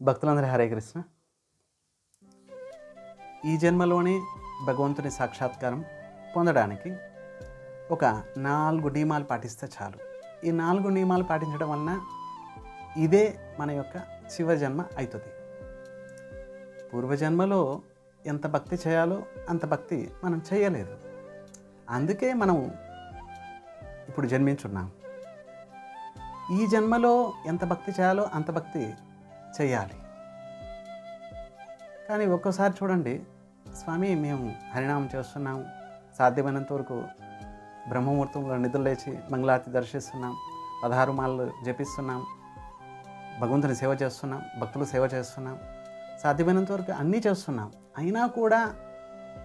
భక్తులందరూ హరే కృష్ణ. ఈ జన్మలోనే భగవంతుని సాక్షాత్కారం పొందడానికి ఒక నాలుగు నియమాలు పాటిస్తే చాలు. ఈ నాలుగు నియమాలు పాటించడం వలన ఇదే మన యొక్క చివరి జన్మ అవుతుంది పూర్వజన్మలో ఎంత భక్తి చేయాలో అంత భక్తి మనం చేయలేదు. అందుకే మనం ఇప్పుడు జన్మించున్నాం. ఈ జన్మలో ఎంత భక్తి చేయాలో అంత భక్తి చేయాలి. కానీ ఒక్కోసారి చూడండి స్వామి మేము హరినామం చేస్తున్నాం. సాధ్యమైనంత వరకు బ్రహ్మముహూర్తంలో నిధులు లేచి మంగళారతి దర్శిస్తున్నాం. పదహారు మాలలు జపిస్తున్నాం. భగవంతుని సేవ చేస్తున్నాం. భక్తులు సేవ చేస్తున్నాం. సాధ్యమైనంత వరకు అన్నీ చేస్తున్నాం. అయినా కూడా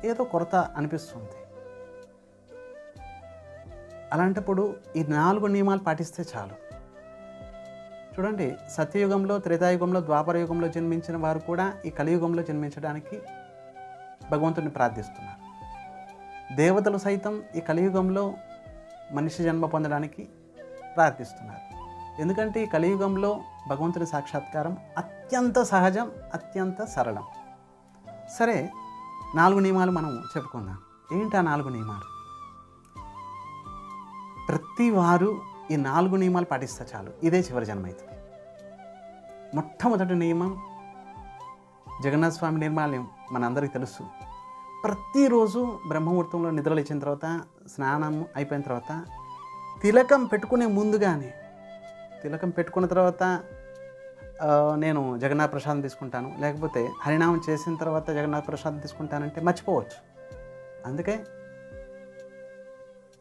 ఏదో కొరత అనిపిస్తుంది. అలాంటప్పుడు ఈ నాలుగు నియమాలు పాటిస్తే చాలు. చూడండి సత్యయుగంలో త్రేతాయుగంలో ద్వాపర యుగంలో జన్మించిన వారు కూడా ఈ కలియుగంలో జన్మించడానికి భగవంతుని ప్రార్థిస్తున్నారు. దేవతలు సైతం ఈ కలియుగంలో మనిషి జన్మ పొందడానికి ప్రార్థిస్తున్నారు. ఎందుకంటే ఈ కలియుగంలో భగవంతుని సాక్షాత్కారం అత్యంత సహజం అత్యంత సరళం. సరే నాలుగు నియమాలు మనం చెప్పుకుందాం. ఏంటి ఆ నాలుగు నియమాలు? ప్రతి వారు ఈ నాలుగు నియమాలు పాటిస్తే చాలు. ఇదే చివరి జన్మ అవుతుంది మొట్టమొదటి నియమం జగన్నాథ స్వామి నిర్మాల్యం మనందరికీ తెలుసు. ప్రతిరోజు బ్రహ్మముహూర్తంలో నిద్రలు ఇచ్చిన తర్వాత స్నానం అయిపోయిన తర్వాత తిలకం పెట్టుకునే ముందుగానే తిలకం పెట్టుకున్న తర్వాత నేను జగన్నాథ ప్రసాదం తీసుకుంటాను. లేకపోతే హరినామం చేసిన తర్వాత జగన్నాథ ప్రసాదం తీసుకుంటానంటే మర్చిపోవచ్చు. అందుకే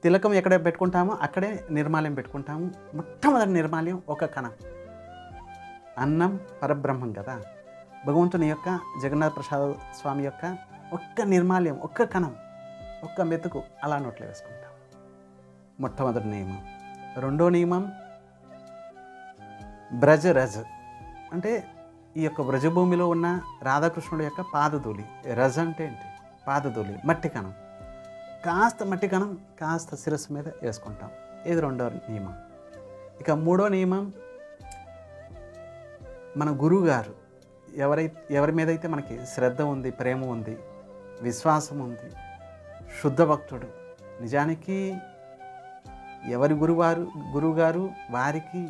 తిలకం ఎక్కడ పెట్టుకుంటామో అక్కడే నిర్మాల్యం పెట్టుకుంటాము. మొట్టమొదటి నిర్మాల్యం ఒక కణం. అన్నం పరబ్రహ్మం కదా. భగవంతుని యొక్క జగన్నాథ ప్రసాద్ స్వామి యొక్క ఒక్క నిర్మాల్యం ఒక్క కణం ఒక్క మెతుకు అలా నోట్లో వేసుకుంటాం. మొట్టమొదటి నియమం. రెండో నియమం బ్రజ రజ్ అంటే ఈ యొక్క బ్రజభూమిలో ఉన్న రాధాకృష్ణుడు యొక్క పాదధూళి. రజ్ అంటే ఏంటి? పాదధూళి మట్టి కణం. కాస్త మట్టి కణం కాస్త శిరస్సు మీద వేసుకుంటాం. ఇది రెండవ నియమం. ఇక మూడో నియమం మన గురువు గారు ఎవరై ఎవరి మీద అయితే మనకి శ్రద్ధ ఉంది ప్రేమ ఉంది విశ్వాసం ఉంది శుద్ధ భక్తుడు నిజానికి ఎవరి గురువారు గురువుగారు వారికి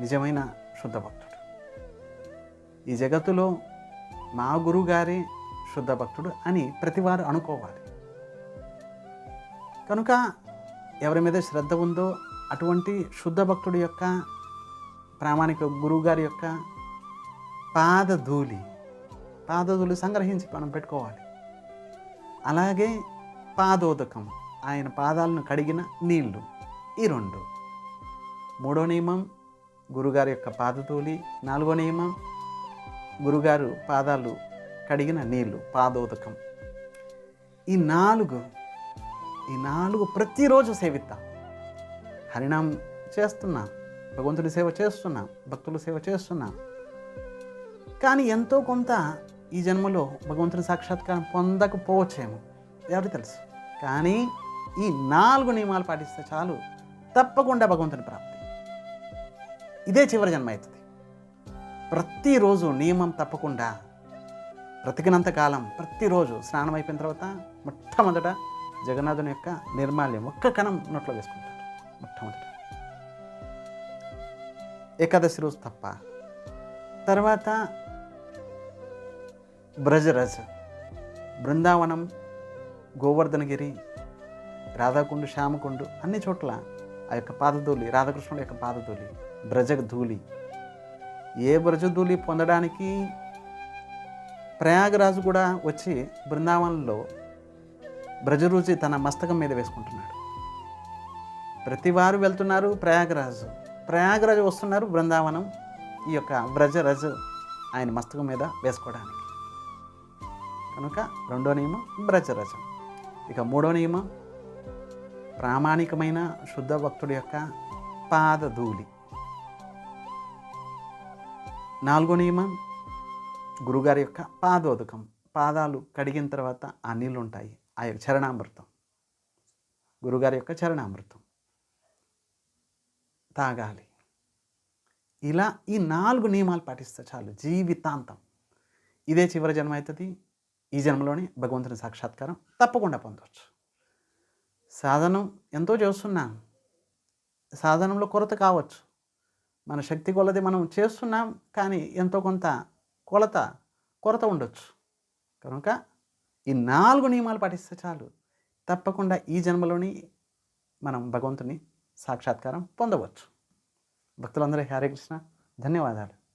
నిజమైన శుద్ధ భక్తుడు. ఈ జగత్తులో మా గురువుగారే శుద్ధ భక్తుడు అని ప్రతివారు అనుకోవాలి. కనుక ఎవరి మీద శ్రద్ధ ఉందో అటువంటి శుద్ధ భక్తుడి యొక్క ప్రామాణిక గురువుగారి యొక్క పాదధూళి పాదధూళి సంగ్రహించి మనం పెట్టుకోవాలి. అలాగే పాదోదకం ఆయన పాదాలను కడిగిన నీళ్ళు ఈ రెండు. మూడో నియమం గురుగారి యొక్క పాదతూలి నాలుగో నియమం గురుగారు పాదాలు కడిగిన నీళ్ళు పాదోదకం. ఈ నాలుగు ఈ నాలుగు ప్రతిరోజు సేవిస్తా హరినాం చేస్తున్నా భగవంతుడి సేవ చేస్తున్నా భక్తుల సేవ చేస్తున్నా. కానీ ఎంతో కొంత ఈ జన్మలో భగవంతుని సాక్షాత్కారం పొందకపోవచ్చేమో ఎవరికి తెలుసు? కానీ ఈ నాలుగు నియమాలు పాటిస్తే చాలు తప్పకుండా భగవంతుని ప్రాప్తి. ఇదే చివరి జన్మ అవుతుంది. ప్రతిరోజు నియమం తప్పకుండా బ్రతికినంత కాలం ప్రతిరోజు స్నానం అయిపోయిన తర్వాత మొట్టమొదట జగన్నాథుని యొక్క నిర్మాల్యం ఒక్క కణం నోట్లో వేసుకుంటారు మొట్టమొదట. ఏకాదశి రోజు తప్ప. తర్వాత బ్రజరజ్ బృందావనం గోవర్ధనగిరి రాధాకుండు శ్యామకుండు అన్ని చోట్ల ఆ యొక్క పాదధూళి రాధాకృష్ణుడి యొక్క పాదధూళి బ్రజ ధూళి ఏ బ్రజధూళి పొందడానికి ప్రయాగరాజు కూడా వచ్చి బృందావనంలో బ్రజరుచి తన మస్తకం మీద వేసుకుంటున్నాడు. ప్రతివారు వెళ్తున్నారు ప్రయాగరాజు. ప్రయాగరాజు వస్తున్నారు బృందావనం ఈ యొక్క బ్రజరజ్ ఆయన మస్తకం మీద వేసుకోవడానికి. కనుక రెండో నియమం బ్రజరజం. ఇక మూడో నియమం ప్రామాణికమైన శుద్ధ భక్తుడి యొక్క పాదధూళి నాలుగో నియమం గురుగారి యొక్క పాదోదకం. పాదాలు కడిగిన తర్వాత ఆ నీళ్ళు ఉంటాయి ఆ యొక్క చరణామృతం. గురుగారి యొక్క చరణామృతం. తాగాలి. ఇలా ఈ నాలుగు నియమాలు పాటిస్తే చాలు జీవితాంతం. ఇదే చివరి జన్మ అవుతుంది ఈ జన్మలోనే భగవంతుని సాక్షాత్కారం తప్పకుండా పొందవచ్చు సాధనం ఎంతో చేస్తున్నాం. సాధనంలో కొరత కావచ్చు. మన శక్తి కొలది మనం చేస్తున్నాం కానీ ఎంతో కొంత కొలత కొరత ఉండొచ్చు. కనుక ఈ నాలుగు నియమాలు పాటిస్తే చాలు. తప్పకుండా ఈ జన్మలోని మనం భగవంతుని సాక్షాత్కారం పొందవచ్చు. భక్తులందరూ హరే కృష్ణ. ధన్యవాదాలు.